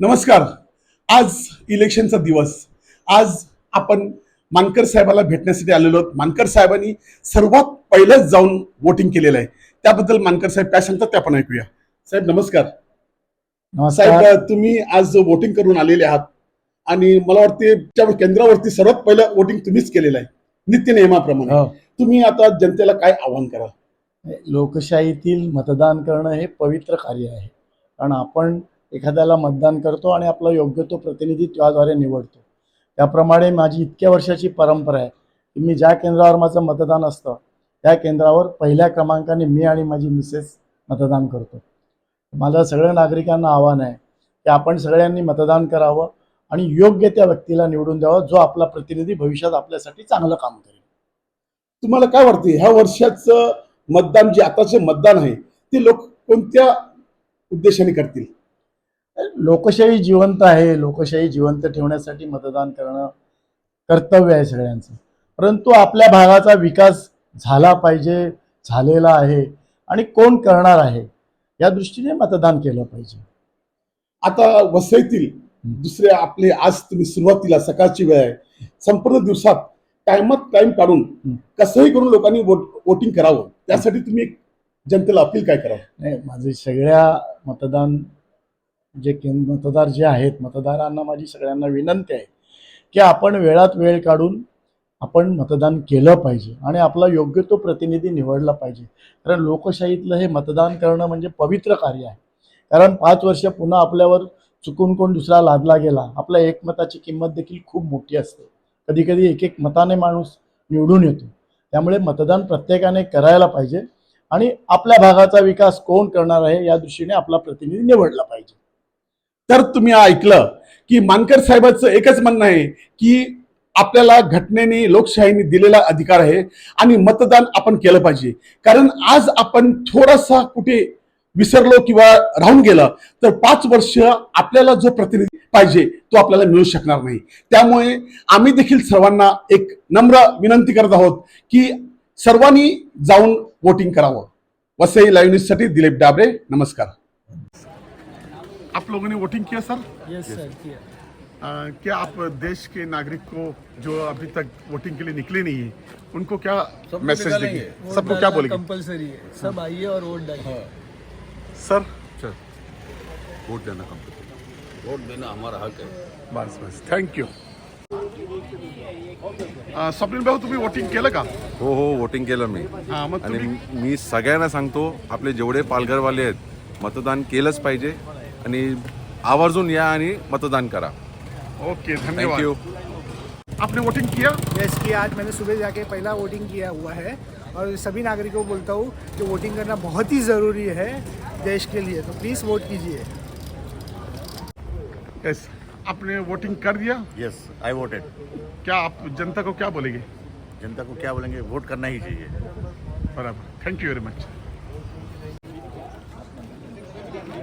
नमस्कार. आज इलेक्शनचा दिवस. आज आपण मानकर साहेबाला भेटण्यासाठी आलेलो आहोत. मानकर साहेबांनी सर्वात पहिलंच जाऊन वोटिंग केलेलं आहे. त्याबद्दल मानकर साहेब काय सांगतात ते आपण ऐकूया. साहेब नमस्कार. साहेब तुम्ही आज वोटिंग करून आलेले आहात आणि मला वाटते त्या केंद्रावरती सर्वात पहिलं वोटिंग तुम्हीच केलेलं आहे. नित्य नियमाप्रमाणे. हो. तुम्ही आता जनतेला काय आव्हान कराल? लोकशाहीतील मतदान करणं हे पवित्र कार्य आहे. कारण आपण एखाद्याला मतदान करतो आणि आपला योग्य तो प्रतिनिधी त्याद्वारे निवडतो. त्याप्रमाणे माझी इतक्या वर्षाची परंपरा आहे की मी ज्या केंद्रावर माझं मतदान असतं त्या केंद्रावर पहिल्या क्रमांकाने मी आणि माझी मिसेस मतदान करतो. माझं सगळ्या नागरिकांना आव्हान आहे की आपण सगळ्यांनी मतदान करावं आणि योग्य त्या व्यक्तीला निवडून द्यावं जो आपला प्रतिनिधी भविष्यात आपल्यासाठी चांगलं काम करेल. तुम्हाला काय वाटते ह्या वर्षाचं मतदान जे आताचे मतदान आहे ते लोक कोणत्या उद्देशाने करतील? लोकशाही जिवंत आहे लोकशाही जिवंत ठेवण्यासाठी मतदान करणं कर्तव्य आहे सगळ्यांचं. परंतु आपल्या भागाचा विकास झाला पाहिजे झालेला आहे आणि कोण करणार आहे या दृष्टीने मतदान केलं पाहिजे. आता वसईतील दुसरे आपले आज तुम्ही सुरुवातीला सकाळची वेळ आहे. संपूर्ण दिवसात टाइमात टाइम काढून. कसंही करून लोकांनी वोटिंग करावं. त्यासाठी तुम्ही जनतेला अपील काय करावं? नाही माझे सगळ्या मतदान जे केंद्र मतदार जे आहेत मतदारांना माझी सगळ्यांना विनंती आहे की आपण वेळात वेळ काढून आपण मतदान केलं पाहिजे आणि आपला योग्य तो प्रतिनिधी निवडला पाहिजे. कारण लोकशाहीतलं हे मतदान करणं म्हणजे पवित्र कार्य आहे. कारण पाच वर्ष पुन्हा आपल्यावर चुकून कोण दुसरा लादला गेला आपल्या एकमताची किंमत देखील खूप मोठी असते. कधी कधी एक एक मताने माणूस निवडून येतो. त्यामुळे मतदान प्रत्येकाने करायला पाहिजे आणि आपल्या भागाचा विकास कोण करणार आहे या दृष्टीने आपला प्रतिनिधी निवडला पाहिजे. तर तुम्ही ऐकलं की मानकर साहेबांचं एकच म्हणणं आहे की आपल्याला घटनेने लोकशाहीने दिलेला अधिकार आहे आणि मतदान आपण केलं पाहिजे. कारण आज आपण थोडासा कुठे विसरलो किंवा राहून गेलं तर पाच वर्ष आपल्याला जो प्रतिनिधी पाहिजे तो आपल्याला मिळू शकणार नाही. त्यामुळे आम्ही देखील सर्वांना एक नम्र विनंती करत आहोत की सर्वांनी जाऊन वोटिंग करावं. वसई लाईव्ह न्यूजसाठी दिलीप डाबरे नमस्कार. आप लोगों ने वोटिंग किया सर यस सर किया। क्या आप देश के नागरिक को जो अभी तक वोटिंग के लिए निकले नहीं है उनको क्या मैसेज देंगे? सबको क्या बोलेंगे? कंपलसरी है। सब आइए और वोट डालिए। सर सर वोट देना कंपल्सरी वोट देना हमारा हक है। बस बस। थँक्यू स्वप्नील भाऊ तुम्ही वोटिंग केलं का? हो हो वोटिंग केलं मी. हा मग आणि तुम्ही मी सगळ्यांना सांगतो आपले जेवढे पालघरवाले आहेत मतदान केलंच पाहिजे. आणि आवर्जून या आणि मतदान करा. ओके थँक्यू धन्यवाद. आपने वोटिंग किया? Yes KIA. आज मैंने सुबह जाके पहला वोटिंग किया हुआ है और सभी नागरिकों को बोलता हूँ कि वोटिंग करना बहुत ही ज़रूरी है देश के लिए। तो प्लीज़ वोट कीजिए। यस आपने वोटिंग कर दिया? यस आई वोटेड क्या आप जनता को क्या बोलेंगे? जनता को क्या बोलेंगे? वोट करना ही चाहिए। बराबर. थैंक यू वेरी मच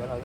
आहे